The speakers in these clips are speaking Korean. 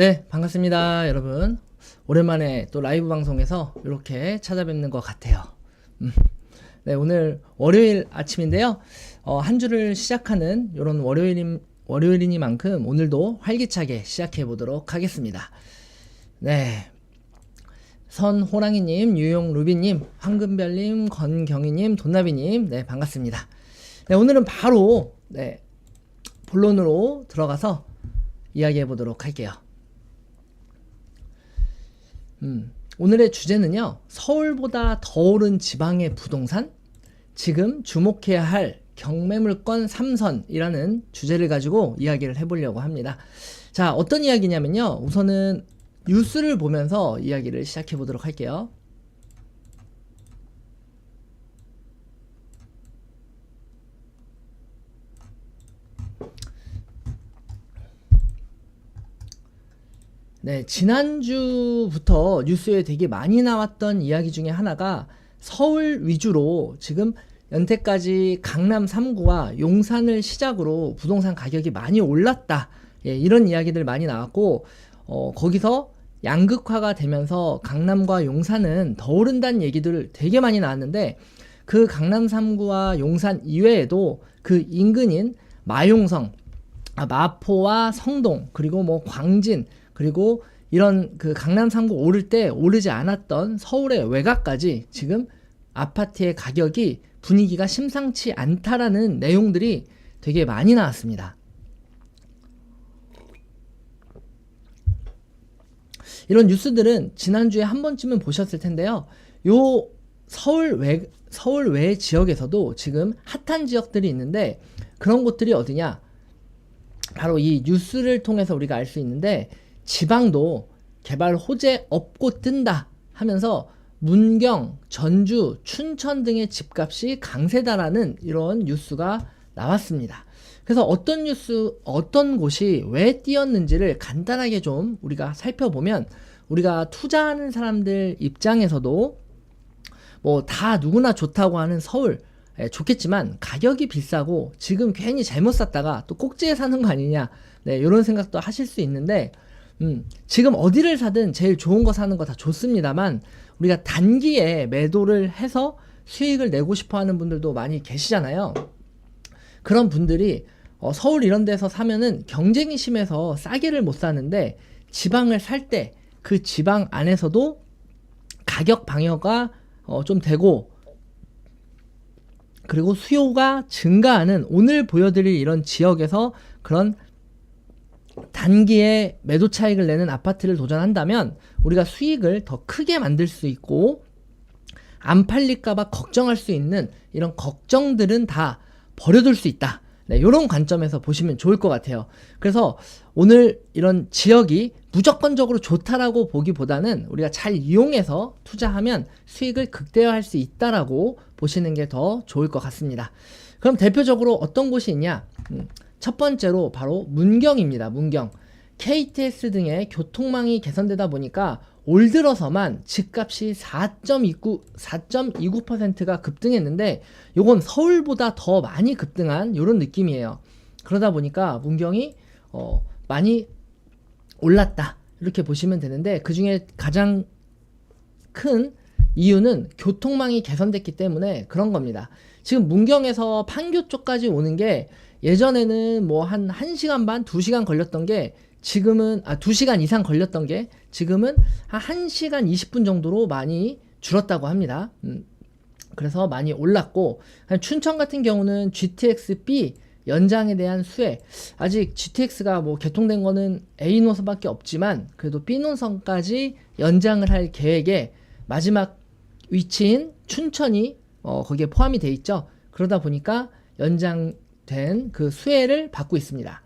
네, 반갑습니다, 여러분. 오랜만에 또 라이브 방송에서 이렇게 찾아뵙는 것 같아요. 음. 네, 오늘 월요일 아침인데요. 어, 한 주를 시작하는 이런 월요일인, 월요일이니만큼 오늘도 활기차게 시작해 보도록 하겠습니다. 네. 선호랑이님, 유용루비님, 황금별님, 건경희님, 돈나비님, 네, 반갑습니다. 네, 오늘은 바로, 네, 본론으로 들어가서 이야기해 보도록 할게요. 음, 오늘의 주제는요, 서울보다 더 오른 지방의 부동산? 지금 주목해야 할 경매물권 3선이라는 주제를 가지고 이야기를 해보려고 합니다. 자, 어떤 이야기냐면요, 우선은 뉴스를 보면서 이야기를 시작해 보도록 할게요. 네, 지난주부터 뉴스에 되게 많이 나왔던 이야기 중에 하나가 서울 위주로 지금 연태까지 강남 3구와 용산을 시작으로 부동산 가격이 많이 올랐다. 예, 이런 이야기들 많이 나왔고, 어, 거기서 양극화가 되면서 강남과 용산은 더 오른다는 얘기들 되게 많이 나왔는데, 그 강남 3구와 용산 이외에도 그 인근인 마용성, 아, 마포와 성동, 그리고 뭐 광진, 그리고 이런 그 강남 3구 오를 때 오르지 않았던 서울의 외곽까지 지금 아파트의 가격이 분위기가 심상치 않다라는 내용들이 되게 많이 나왔습니다. 이런 뉴스들은 지난주에 한 번쯤은 보셨을 텐데요. 요 서울 외 서울 외 지역에서도 지금 핫한 지역들이 있는데 그런 곳들이 어디냐? 바로 이 뉴스를 통해서 우리가 알 수 있는데 지방도 개발 호재 없고 뜬다 하면서 문경, 전주, 춘천 등의 집값이 강세다라는 이런 뉴스가 나왔습니다. 그래서 어떤 뉴스, 어떤 곳이 왜 뛰었는지를 간단하게 좀 우리가 살펴보면 우리가 투자하는 사람들 입장에서도 뭐 다 누구나 좋다고 하는 서울 예, 좋겠지만 가격이 비싸고 지금 괜히 잘못 샀다가 또 꼭지에 사는 거 아니냐 네, 이런 생각도 하실 수 있는데 음, 지금 어디를 사든 제일 좋은 거 사는 거 다 좋습니다만 우리가 단기에 매도를 해서 수익을 내고 싶어 하는 분들도 많이 계시잖아요. 그런 분들이 어, 서울 이런 데서 사면은 경쟁이 심해서 싸게를 못 사는데 지방을 살 때 그 지방 안에서도 가격 방어가 어, 좀 되고 그리고 수요가 증가하는 오늘 보여드릴 이런 지역에서 그런 단기에 매도 차익을 내는 아파트를 도전한다면 우리가 수익을 더 크게 만들 수 있고 안 팔릴까봐 걱정할 수 있는 이런 걱정들은 다 버려둘 수 있다. 네, 이런 관점에서 보시면 좋을 것 같아요. 그래서 오늘 이런 지역이 무조건적으로 좋다라고 보기보다는 우리가 잘 이용해서 투자하면 수익을 극대화할 수 있다라고 보시는 게 더 좋을 것 같습니다. 그럼 대표적으로 어떤 곳이 있냐? 음, 첫 번째로 바로 문경입니다. 문경. KTX 등의 교통망이 개선되다 보니까 올 들어서만 집값이 4.29, 4.29%가 급등했는데 요건 서울보다 더 많이 급등한 이런 느낌이에요. 그러다 보니까 문경이 어, 많이 올랐다. 이렇게 보시면 되는데 그 중에 가장 큰 이유는 교통망이 개선됐기 때문에 그런 겁니다. 지금 문경에서 판교 쪽까지 오는 게 예전에는 뭐 한 1시간 반, 2시간 걸렸던 게 지금은 아 2시간 이상 걸렸던 게 지금은 한 1시간 20분 정도로 많이 줄었다고 합니다. 음. 그래서 많이 올랐고 춘천 같은 경우는 GTX-B 연장에 대한 수혜 아직 GTX가 뭐 개통된 거는 A 노선밖에 없지만 그래도 B 노선까지 연장을 할 계획에 마지막 위치인 춘천이 어, 거기에 포함이 돼 있죠. 그러다 보니까 연장 된 그 수혜를 받고 있습니다.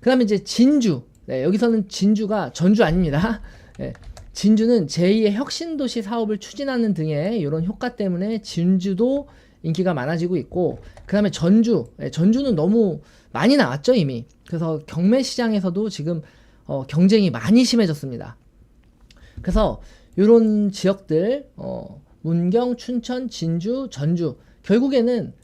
그 다음에 이제 진주. 네, 여기서는 진주가 전주 아닙니다. 네, 진주는 제2의 혁신도시 사업을 추진하는 등의 이런 효과 때문에 진주도 인기가 많아지고 있고 그 다음에 전주. 네, 전주는 너무 많이 나왔죠 이미. 그래서 경매 시장에서도 지금 어, 경쟁이 많이 심해졌습니다. 그래서 이런 지역들 어, 문경, 춘천, 진주, 전주 결국에는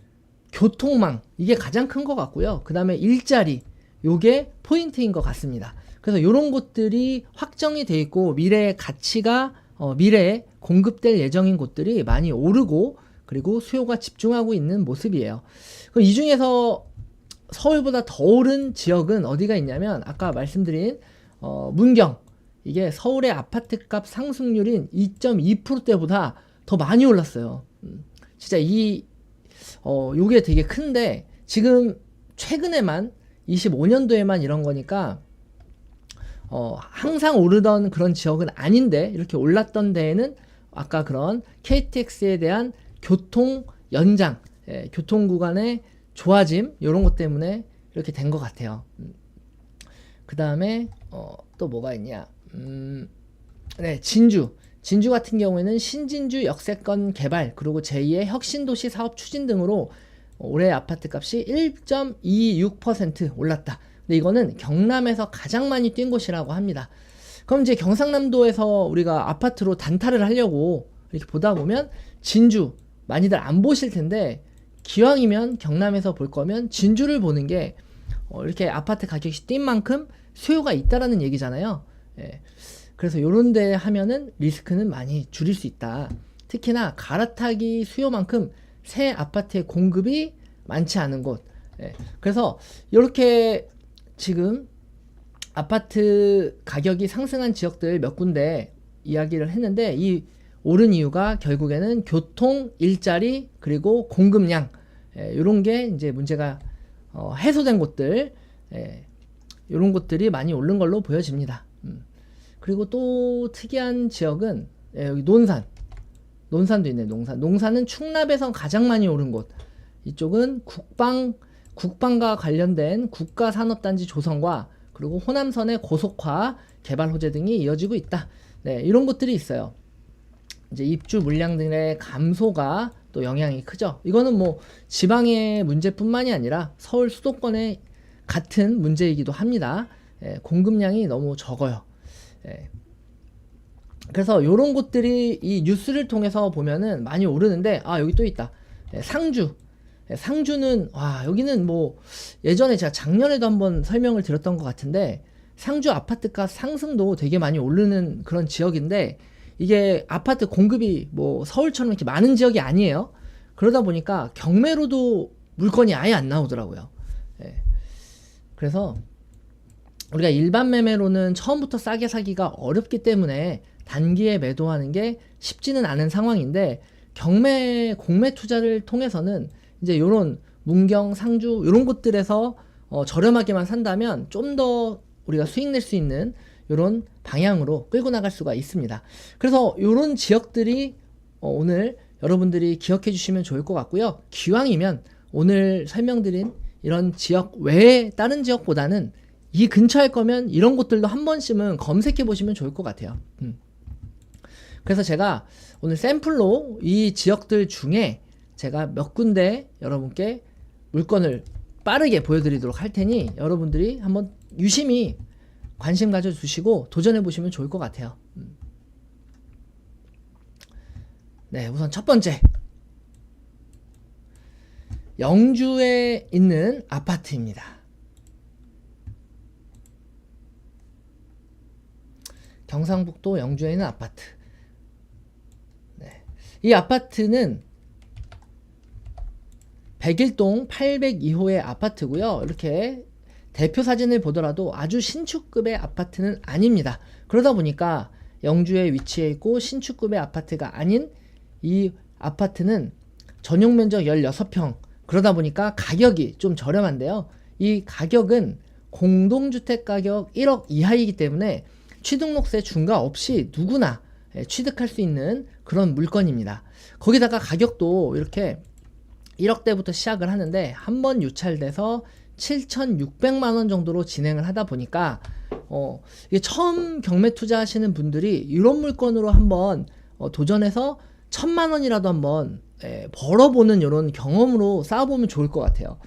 교통망 이게 가장 큰 것 같고요. 그 다음에 일자리 요게 포인트인 것 같습니다. 그래서 이런 곳들이 확정이 돼 있고 미래의 가치가 어, 미래에 공급될 예정인 곳들이 많이 오르고 그리고 수요가 집중하고 있는 모습이에요. 그럼 이 중에서 서울보다 더 오른 지역은 어디가 있냐면 아까 말씀드린 어, 문경 이게 서울의 아파트값 상승률인 2.2%대보다 더 많이 올랐어요. 음, 진짜 이 어, 요게 되게 큰데 지금 최근에만 25년도에만 이런 거니까 어, 항상 오르던 그런 지역은 아닌데 이렇게 올랐던 데에는 아까 그런 KTX에 대한 교통 연장, 예, 교통 구간의 좋아짐 이런 것 때문에 이렇게 된 것 같아요. 음. 그 다음에 어, 또 뭐가 있냐? 음, 네, 진주. 진주 같은 경우에는 신진주 역세권 개발 그리고 제2의 혁신도시 사업 추진 등으로 올해 아파트 값이 1.26% 올랐다. 근데 이거는 경남에서 가장 많이 뛴 곳이라고 합니다. 그럼 이제 경상남도에서 우리가 아파트로 단타를 하려고 이렇게 보다 보면 진주 많이들 안 보실 텐데 기왕이면 경남에서 볼 거면 진주를 보는 게 어, 이렇게 아파트 가격이 뛴 만큼 수요가 있다라는 얘기잖아요. 예. 그래서 요런 데 하면은 리스크는 많이 줄일 수 있다. 특히나 갈아타기 수요만큼 새 아파트의 공급이 많지 않은 곳. 예. 그래서 이렇게 지금 아파트 가격이 상승한 지역들 몇 군데 이야기를 했는데 이 오른 이유가 결국에는 교통, 일자리, 그리고 공급량 예, 이런 게 이제 문제가 어, 해소된 곳들 예, 이런 곳들이 많이 오른 걸로 보여집니다. 음. 그리고 또 특이한 지역은 예, 여기 논산, 논산도 있네. 농산, 농산은 충남에서 가장 많이 오른 곳. 이쪽은 국방 국방과 관련된 국가 산업 단지 조성과 그리고 호남선의 고속화 개발 호재 등이 이어지고 있다. 네, 이런 것들이 있어요. 이제 입주 물량 등의 감소가 또 영향이 크죠. 이거는 뭐 지방의 문제뿐만이 아니라 서울 수도권의 같은 문제이기도 합니다. 예, 공급량이 너무 적어요. 예. 그래서 이런 곳들이 이 뉴스를 통해서 보면은 많이 오르는데 아 여기 또 있다. 예, 상주. 예, 상주는 와 여기는 뭐 예전에 제가 작년에도 한번 설명을 드렸던 것 같은데 상주 아파트가 상승도 되게 많이 오르는 그런 지역인데 이게 아파트 공급이 뭐 서울처럼 이렇게 많은 지역이 아니에요. 그러다 보니까 경매로도 물건이 아예 안 나오더라고요. 예. 그래서 우리가 일반 매매로는 처음부터 싸게 사기가 어렵기 때문에 단기에 매도하는 게 쉽지는 않은 상황인데 경매 공매 투자를 통해서는 이제 요런 문경, 상주 요런 곳들에서 어, 저렴하게만 산다면 좀 더 우리가 수익 낼 수 있는 요런 방향으로 끌고 나갈 수가 있습니다. 그래서 요런 지역들이 어, 오늘 여러분들이 기억해 주시면 좋을 것 같고요. 기왕이면 오늘 설명드린 이런 지역 외에 다른 지역보다는 이 근처에 거면 이런 곳들도 한 번씩은 검색해 보시면 좋을 것 같아요. 음. 그래서 제가 오늘 샘플로 이 지역들 중에 제가 몇 군데 여러분께 물건을 빠르게 보여드리도록 할 테니 여러분들이 한번 유심히 관심 가져주시고 도전해 보시면 좋을 것 같아요. 음. 네, 우선 첫 번째. 영주에 있는 아파트입니다. 경상북도 영주에 있는 아파트. 네. 이 아파트는 101동 802호의 아파트고요. 이렇게 대표 사진을 보더라도 아주 신축급의 아파트는 아닙니다. 그러다 보니까 영주에 위치해 있고 신축급의 아파트가 아닌 이 아파트는 전용 면적 16평. 그러다 보니까 가격이 좀 저렴한데요. 이 가격은 공동주택 가격 1억 이하이기 때문에 취등록세 중과 없이 누구나 예, 취득할 수 있는 그런 물건입니다. 거기다가 가격도 이렇게 1억대부터 시작을 하는데 한 번 유찰돼서 7,600만 원 정도로 진행을 하다 보니까 어 이게 처음 경매 투자하시는 분들이 이런 물건으로 한번 어, 도전해서 천만 원이라도 한번 예, 벌어보는 이런 경험으로 쌓아보면 좋을 것 같아요.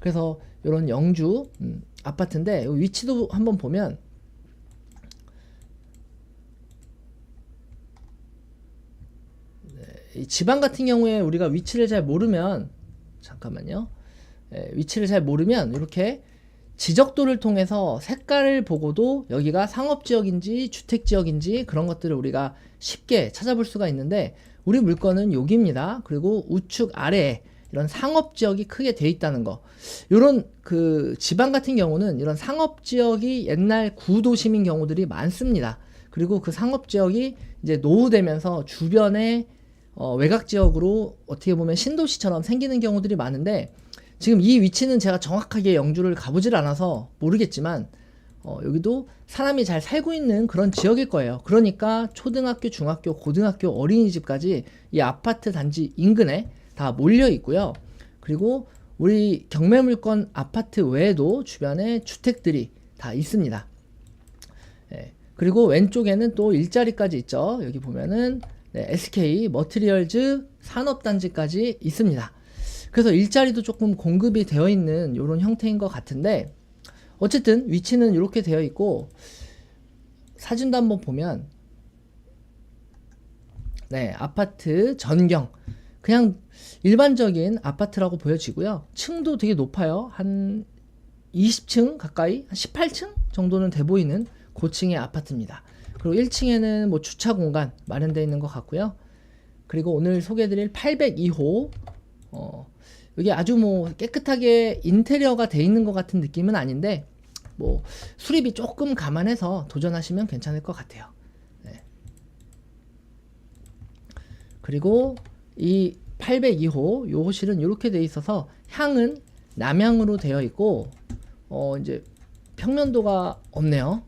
그래서 이런 영주 음, 아파트인데 위치도 한번 보면 지방 같은 경우에 우리가 위치를 잘 모르면 잠깐만요. 예, 위치를 잘 모르면 이렇게 지적도를 통해서 색깔을 보고도 여기가 상업지역인지 주택지역인지 그런 것들을 우리가 쉽게 찾아볼 수가 있는데 우리 물건은 여기입니다. 그리고 우측 아래에 이런 상업지역이 크게 돼 있다는 거. 이런 그 지방 같은 경우는 이런 상업지역이 옛날 구도심인 경우들이 많습니다. 그리고 그 상업지역이 이제 노후되면서 주변에 어, 외곽 지역으로 어떻게 보면 신도시처럼 생기는 경우들이 많은데 지금 이 위치는 제가 정확하게 영주를 가보질 않아서 모르겠지만 어, 여기도 사람이 잘 살고 있는 그런 지역일 거예요. 그러니까 초등학교, 중학교, 고등학교, 어린이집까지 이 아파트 단지 인근에 다 몰려 있고요. 그리고 우리 경매물건 아파트 외에도 주변에 주택들이 다 있습니다. 예, 그리고 왼쪽에는 또 일자리까지 있죠. 여기 보면은 네, SK 머트리얼즈 산업단지까지 있습니다. 그래서 일자리도 조금 공급이 되어 있는 이런 형태인 것 같은데 어쨌든 위치는 이렇게 되어 있고 사진도 한번 보면 네 아파트 전경. 그냥 일반적인 아파트라고 보여지고요. 층도 되게 높아요. 한 20층 가까이 한 18층 정도는 돼 보이는 고층의 아파트입니다 그리고 1층에는 뭐 주차 공간 마련되어 있는 것 같고요 그리고 오늘 소개해드릴 802호 어, 여기 아주 뭐 깨끗하게 인테리어가 돼 있는 것 같은 느낌은 아닌데 뭐 수리비 조금 감안해서 도전하시면 괜찮을 것 같아요. 네. 그리고 이 802호 요 호실은 이렇게 돼 있어서 향은 남향으로 되어 있고 어 이제 평면도가 없네요.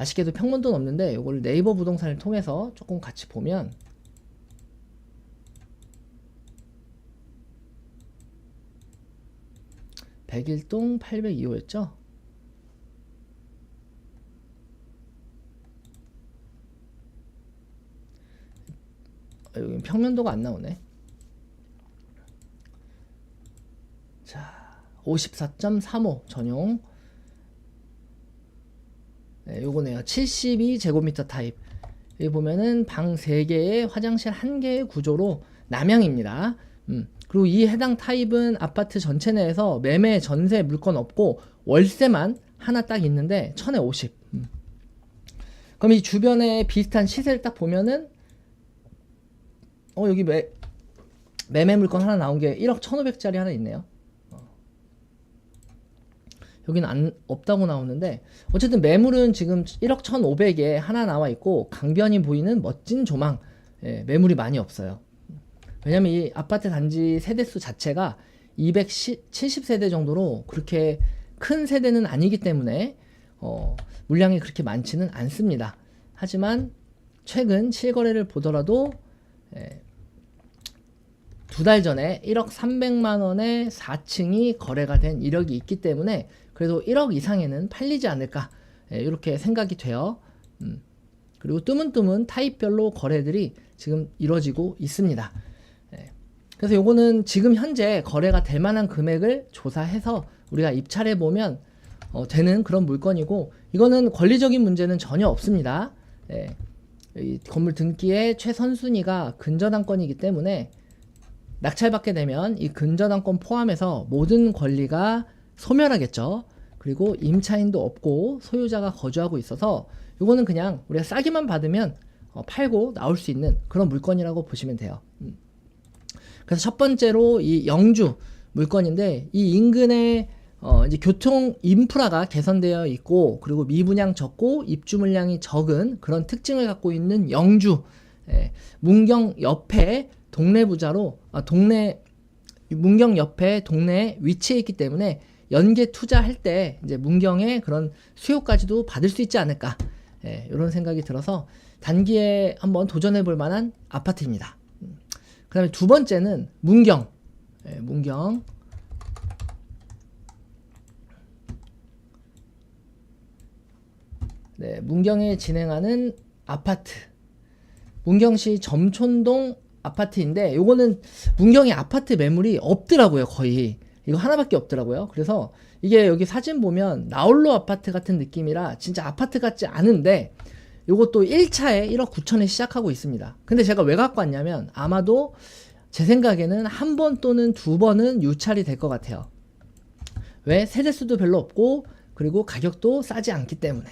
어, 아쉽게도 평면도는 없는데 이걸 네이버 부동산을 통해서 조금 같이 보면 백일동 802호였죠? 아, 여기 평면도가 안 나오네. 자, 54.35 전용. 네, 요거네요. 72제곱미터 타입. 여기 보면은 방 3개에 화장실 1개의 구조로 남향입니다. 음. 그리고 이 해당 타입은 아파트 전체 내에서 매매 전세 물건 없고 월세만 하나 딱 있는데 천에 50. 음. 그럼 이 주변에 비슷한 시세를 딱 보면은 어 여기 매 매매 물건 하나 나온 게 1억 1,500짜리 하나 있네요. 어. 여기는 안 없다고 나오는데 어쨌든 매물은 지금 1억 1,500에 하나 나와 있고 강변이 보이는 멋진 조망. 예, 매물이 많이 없어요. 왜냐면 이 아파트 단지 세대수 자체가 270세대 정도로 그렇게 큰 세대는 아니기 때문에 어, 물량이 그렇게 많지는 않습니다. 하지만 최근 실거래를 보더라도 예, 두달 전에 1억 300만 원에 4층이 거래가 된 이력이 있기 때문에 그래도 1억 이상에는 팔리지 않을까 예, 이렇게 생각이 돼요. 음, 그리고 뜨문뜨문 타입별로 거래들이 지금 이루어지고 있습니다. 예, 그래서 요거는 지금 현재 거래가 될 만한 금액을 조사해서 우리가 입찰해 보면 어, 되는 그런 물건이고 이거는 권리적인 문제는 전혀 없습니다. 예, 이 건물 등기의 최선순위가 근저당권이기 때문에 낙찰받게 되면 이 근저당권 포함해서 모든 권리가 소멸하겠죠. 그리고 임차인도 없고 소유자가 거주하고 있어서 이거는 그냥 우리가 싸게만 받으면 어, 팔고 나올 수 있는 그런 물건이라고 보시면 돼요. 음. 그래서 첫 번째로 이 영주 물건인데 이 인근에 어 이제 교통 인프라가 개선되어 있고 그리고 미분양 적고 입주 물량이 적은 그런 특징을 갖고 있는 영주 예, 문경 옆에 동네 부자로 아, 동네 문경 옆에 동네에 위치해 있기 때문에 연계 투자할 때 이제 문경의 그런 수요까지도 받을 수 있지 않을까. 예, 이런 생각이 들어서 단기에 한번 도전해 볼 만한 아파트입니다. 음. 그 다음에 두 번째는 문경. 예, 문경. 네, 문경에 진행하는 아파트. 문경시 점촌동 아파트인데 요거는 문경에 아파트 매물이 없더라고요 거의 이거 하나밖에 없더라고요. 그래서 이게 여기 사진 보면 나홀로 아파트 같은 느낌이라 진짜 아파트 같지 않은데 요것도 1차에 1억 9천에 시작하고 있습니다. 근데 제가 왜 갖고 왔냐면 아마도 제 생각에는 한 번 또는 두 번은 유찰이 될 것 같아요. 왜? 세대수도 별로 없고 그리고 가격도 싸지 않기 때문에.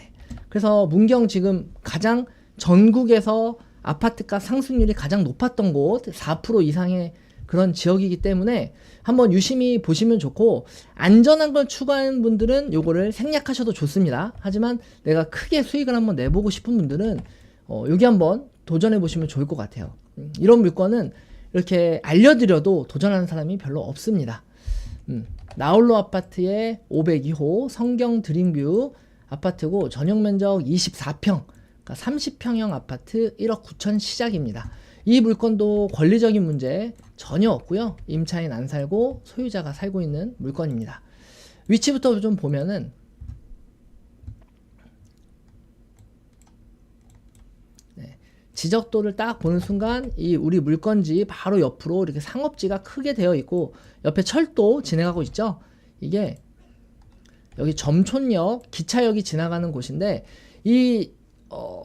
그래서 문경 지금 가장 전국에서 아파트값 상승률이 가장 높았던 곳 4% 이상의 그런 지역이기 때문에 한번 유심히 보시면 좋고 안전한 걸 추구하는 분들은 요거를 생략하셔도 좋습니다. 하지만 내가 크게 수익을 한번 내보고 싶은 분들은 어, 여기 한번 도전해 보시면 좋을 것 같아요. 음, 이런 물건은 이렇게 알려드려도 도전하는 사람이 별로 없습니다. 음, 나홀로 아파트의 502호 성경 드림뷰 아파트고 전용 면적 24평, 그러니까 30평형 아파트 1억 9천 시작입니다. 이 물건도 권리적인 문제 전혀 없고요. 임차인 안 살고 소유자가 살고 있는 물건입니다. 위치부터 좀 보면은 네, 지적도를 딱 보는 순간 이 우리 물건지 바로 옆으로 이렇게 상업지가 크게 되어 있고 옆에 철도 진행하고 있죠. 이게 여기 점촌역 기차역이 지나가는 곳인데 이 어,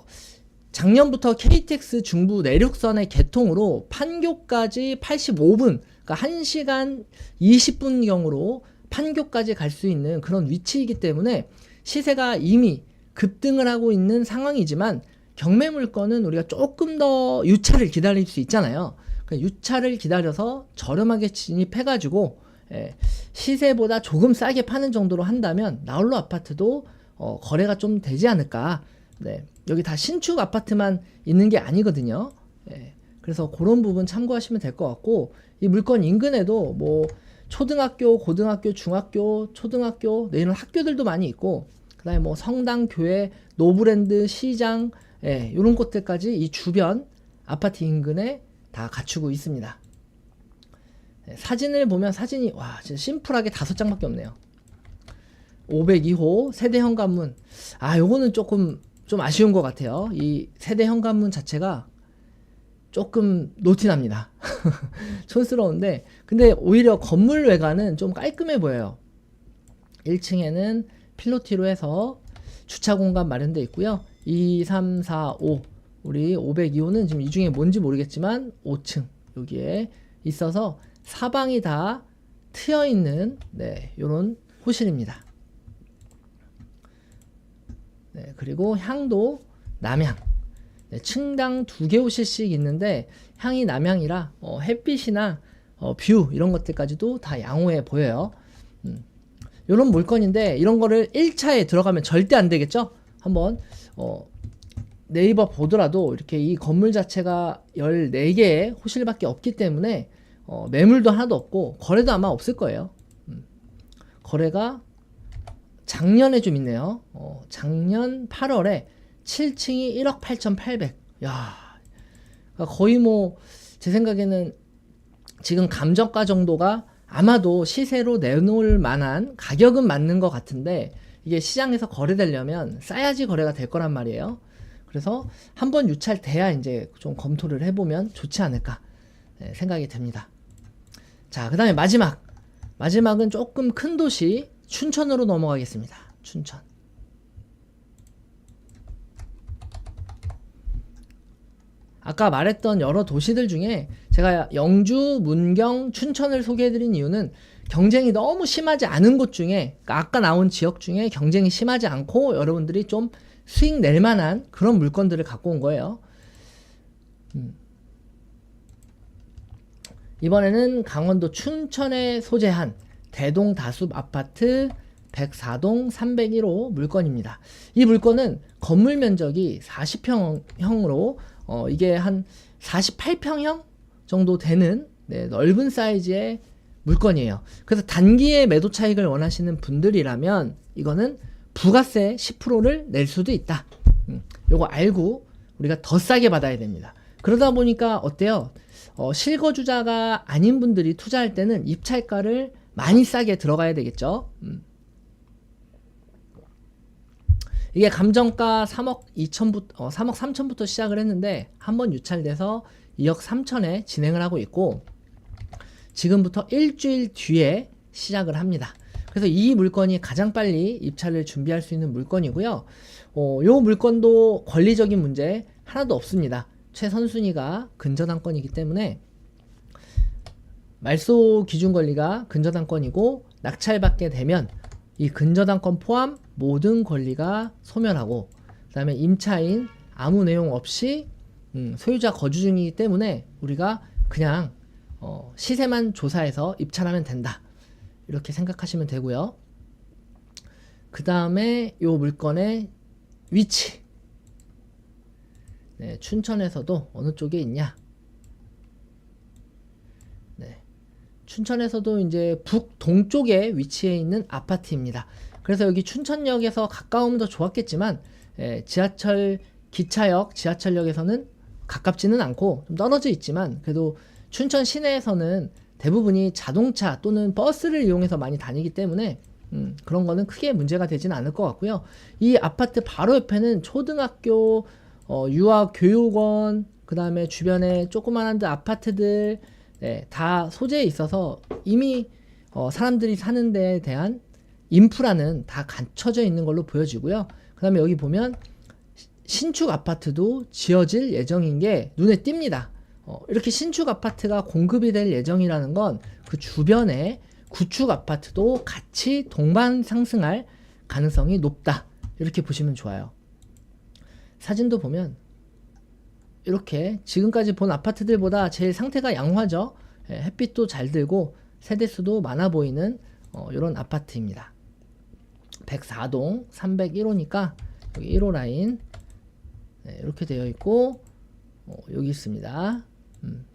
작년부터 KTX 중부 내륙선의 개통으로 판교까지 85분, 그러니까 1시간 20분경으로 판교까지 갈 수 있는 그런 위치이기 때문에 시세가 이미 급등을 하고 있는 상황이지만 경매 물건은 우리가 조금 더 유차를 기다릴 수 있잖아요. 그러니까 유차를 기다려서 저렴하게 진입해가지고 예, 시세보다 조금 싸게 파는 정도로 한다면 나홀로 아파트도 어, 거래가 좀 되지 않을까. 네. 여기 다 신축 아파트만 있는 게 아니거든요. 예. 그래서 그런 부분 참고하시면 될 것 같고 이 물건 인근에도 뭐 초등학교, 고등학교, 중학교, 초등학교 네, 이런 학교들도 많이 있고 그다음에 뭐 성당, 교회, 노브랜드, 시장 예, 이런 곳들까지 이 주변 아파트 인근에 다 갖추고 있습니다. 예, 사진을 보면 사진이 와 진짜 심플하게 다섯 장밖에 없네요. 502호 세대 현관문 아 요거는 조금 좀 아쉬운 것 같아요. 이 세대 현관문 자체가 조금 노티납니다. 촌스러운데 근데 오히려 건물 외관은 좀 깔끔해 보여요. 1층에는 필로티로 해서 주차 공간 마련돼 있고요. 2, 3, 4, 5 우리 502호는 지금 이 중에 뭔지 모르겠지만 5층 여기에 있어서 사방이 다 트여 있는 네, 요런 호실입니다. 네, 그리고 향도 남향. 네, 층당 두 개 호실씩 있는데 향이 남향이라 어, 햇빛이나 어, 뷰 이런 것들까지도 다 양호해 보여요. 음. 이런 물건인데 이런 거를 1차에 들어가면 절대 안 되겠죠? 한번 어, 네이버 보더라도 이렇게 이 건물 자체가 14개의 호실밖에 없기 때문에 어, 매물도 하나도 없고 거래도 아마 없을 거예요. 음. 거래가 작년에 좀 있네요. 어, 작년 8월에 7층이 1억 8,800. 야, 그러니까 거의 뭐 제 생각에는 지금 감정가 정도가 아마도 시세로 내놓을 만한 가격은 맞는 것 같은데 이게 시장에서 거래되려면 싸야지 거래가 될 거란 말이에요. 그래서 한번 유찰돼야 이제 좀 검토를 해보면 좋지 않을까 네, 생각이 됩니다. 자, 그 다음에 마지막. 마지막은 조금 큰 도시 춘천으로 넘어가겠습니다. 춘천. 아까 말했던 여러 도시들 중에 제가 영주, 문경, 춘천을 소개해드린 이유는 경쟁이 너무 심하지 않은 곳 중에 아까 나온 지역 중에 경쟁이 심하지 않고 여러분들이 좀 수익 낼 만한 그런 물건들을 갖고 온 거예요. 음. 이번에는 강원도 춘천에 소재한 대동 다숲 아파트 104동 301호 물건입니다. 이 물건은 건물 면적이 40평형으로 어, 이게 한 48평형 정도 되는 네, 넓은 사이즈의 물건이에요. 그래서 단기에 매도 차익을 원하시는 분들이라면 이거는 부가세 10%를 낼 수도 있다. 음, 요거 알고 우리가 더 싸게 받아야 됩니다. 그러다 보니까 어때요? 어, 실거주자가 아닌 분들이 투자할 때는 입찰가를 많이 싸게 들어가야 되겠죠. 음. 이게 감정가 3억 2천부터 어, 3억 3천부터 시작을 했는데 한번 유찰돼서 2억 3천에 진행을 하고 있고 지금부터 일주일 뒤에 시작을 합니다. 그래서 이 물건이 가장 빨리 입찰을 준비할 수 있는 물건이고요. 어, 요 물건도 권리적인 문제 하나도 없습니다. 최선순위가 근저당권이기 때문에 말소 기준 권리가 근저당권이고 낙찰받게 되면 이 근저당권 포함 모든 권리가 소멸하고 그 다음에 임차인 아무 내용 없이 음, 소유자 거주 중이기 때문에 우리가 그냥 어, 시세만 조사해서 입찰하면 된다. 이렇게 생각하시면 되고요. 그 다음에 요 물건의 위치. 네, 춘천에서도 어느 쪽에 있냐 춘천에서도 이제 북동쪽에 위치해 있는 아파트입니다. 그래서 여기 춘천역에서 가까우면 더 좋았겠지만 예, 지하철 기차역 지하철역에서는 가깝지는 않고 좀 떨어져 있지만 그래도 춘천 시내에서는 대부분이 자동차 또는 버스를 이용해서 많이 다니기 때문에 음, 그런 거는 크게 문제가 되지는 않을 것 같고요. 이 아파트 바로 옆에는 초등학교, 어, 유아 교육원, 그 다음에 주변에 조그만한 데 아파트들 네, 다 소재에 있어서 이미 어, 사람들이 사는 데에 대한 인프라는 다 갖춰져 있는 걸로 보여지고요. 그 다음에 여기 보면 시- 신축 아파트도 지어질 예정인 게 눈에 띕니다. 어, 이렇게 신축 아파트가 공급이 될 예정이라는 건 그 주변에 구축 아파트도 같이 동반 상승할 가능성이 높다. 이렇게 보시면 좋아요. 사진도 보면 이렇게 지금까지 본 아파트들보다 제일 상태가 양호하죠. 예, 햇빛도 잘 들고 세대수도 많아 보이는 어, 이런 아파트입니다. 104동 301호니까 여기 1호 라인 네, 이렇게 되어 있고 어, 여기 있습니다. 음.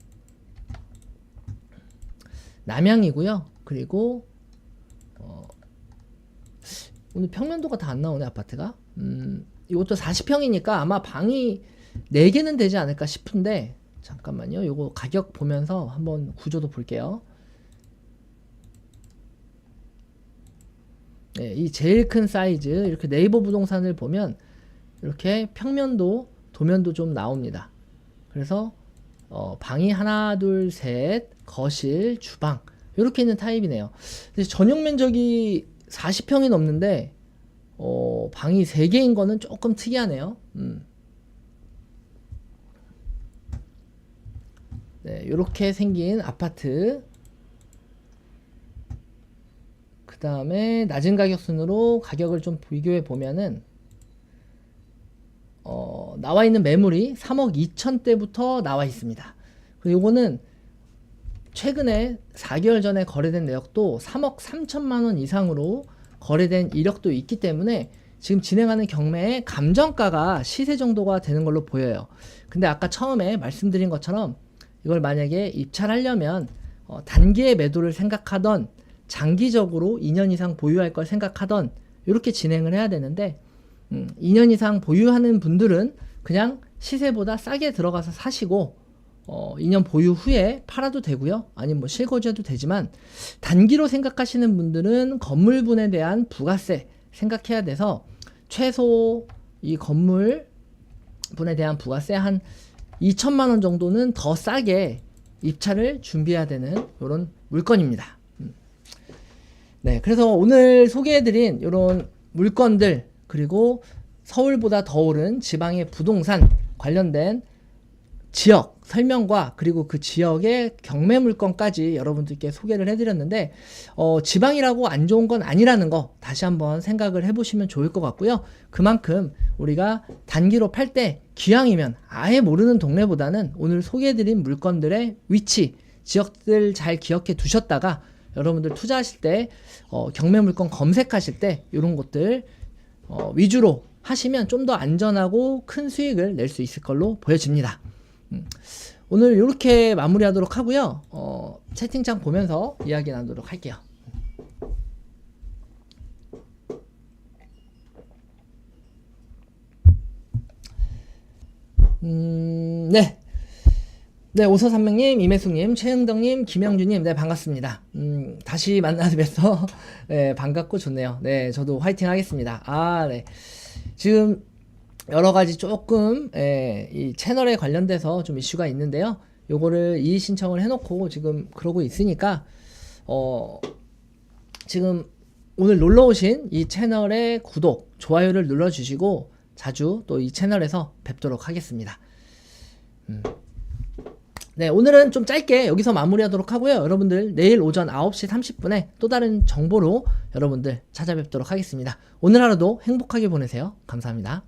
남양이고요. 그리고 어, 오늘 평면도가 다 안 나오네 아파트가. 음, 이것도 40평이니까 아마 방이 4개는 되지 않을까 싶은데 잠깐만요. 요거 가격 보면서 한번 구조도 볼게요. 네, 이 제일 큰 사이즈 이렇게 네이버 부동산을 보면 이렇게 평면도 도면도 좀 나옵니다. 그래서 어, 방이 하나 둘 셋 거실 주방 이렇게 있는 타입이네요. 전용 면적이 40평이 넘는데 어, 방이 3개인 거는 조금 특이하네요. 음. 네, 이렇게 생긴 아파트. 그 다음에 낮은 가격 순으로 가격을 좀 비교해 보면은 어, 나와 있는 매물이 3억 2천대부터 나와 있습니다. 그리고 요거는 최근에 4개월 전에 거래된 내역도 3억 3천만 원 이상으로 거래된 이력도 있기 때문에 지금 진행하는 경매의 감정가가 시세 정도가 되는 걸로 보여요. 근데 아까 처음에 말씀드린 것처럼 이걸 만약에 입찰하려면 어, 단기의 매도를 생각하던 장기적으로 2년 이상 보유할 걸 생각하던 이렇게 진행을 해야 되는데 음, 2년 이상 보유하는 분들은 그냥 시세보다 싸게 들어가서 사시고 어, 2년 보유 후에 팔아도 되고요. 아니면 뭐 실거주해도 되지만 단기로 생각하시는 분들은 건물분에 대한 부가세 생각해야 돼서 최소 이 건물 분에 대한 부가세 한 2천만 원 정도는 더 싸게 입찰을 준비해야 되는 이런 물건입니다. 음. 네, 그래서 오늘 소개해드린 이런 물건들 그리고 서울보다 더 오른 지방의 부동산 관련된 지역 설명과 그리고 그 지역의 경매 물건까지 여러분들께 소개를 해드렸는데 어, 지방이라고 안 좋은 건 아니라는 거 다시 한번 생각을 해보시면 좋을 것 같고요. 그만큼 우리가 단기로 팔 때 기왕이면 아예 모르는 동네보다는 오늘 소개해드린 물건들의 위치 지역들 잘 기억해 두셨다가 여러분들 투자하실 때 어, 경매 물건 검색하실 때 이런 것들 어, 위주로 하시면 좀 더 안전하고 큰 수익을 낼 수 있을 걸로 보여집니다. 음, 오늘 이렇게 마무리하도록 하고요. 어, 채팅창 보면서 이야기 나누도록 할게요. 음, 네. 네, 오서삼명님, 이매숙님, 최흥덕님, 김영주님, 네, 반갑습니다. 음, 다시 만나서 뵈서, 네, 반갑고 좋네요. 네, 저도 화이팅 하겠습니다. 아, 네. 지금 여러 가지 조금, 예, 이 채널에 관련돼서 좀 이슈가 있는데요. 요거를 이의 신청을 해놓고 지금 그러고 있으니까, 어, 지금 오늘 놀러 오신 이 채널의 구독, 좋아요를 눌러주시고, 자주 또 이 채널에서 뵙도록 하겠습니다. 음. 네, 오늘은 좀 짧게 여기서 마무리하도록 하고요. 여러분들 내일 오전 9시 30분에 또 다른 정보로 여러분들 찾아뵙도록 하겠습니다. 오늘 하루도 행복하게 보내세요. 감사합니다.